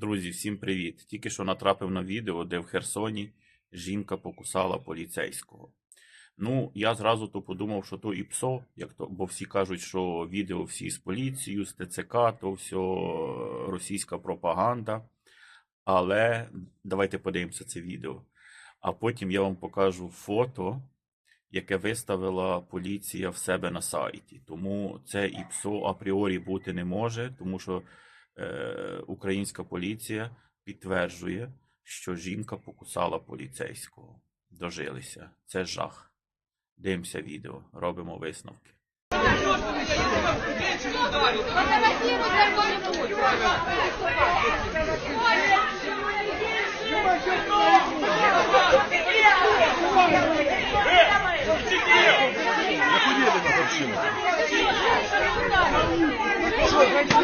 Друзі, всім привіт! Тільки що натрапив на відео, де в Херсоні жінка покусала поліцейського. Ну, я зразу то подумав, що то і ПСО, як то, бо всі кажуть, що відео всі з поліцією, з ТЦК, то все російська пропаганда. Але давайте подивимося це відео. А потім я вам покажу фото, яке виставила поліція в себе на сайті. Тому це і ПСО апріорі бути не може, тому що е, українська поліція підтверджує, що жінка покусала поліцейського. Дожилися. Це жах. Дивимося відео, робимо висновки. Я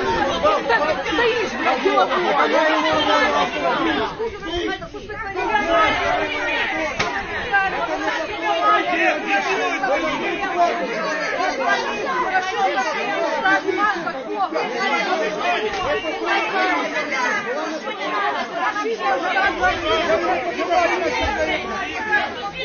ей,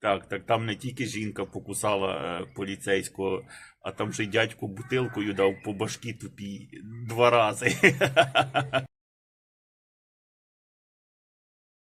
Так, так там не тільки жінка покусала е, поліцейського, а там ще й дядько бутилкою дав по башки тупій два рази.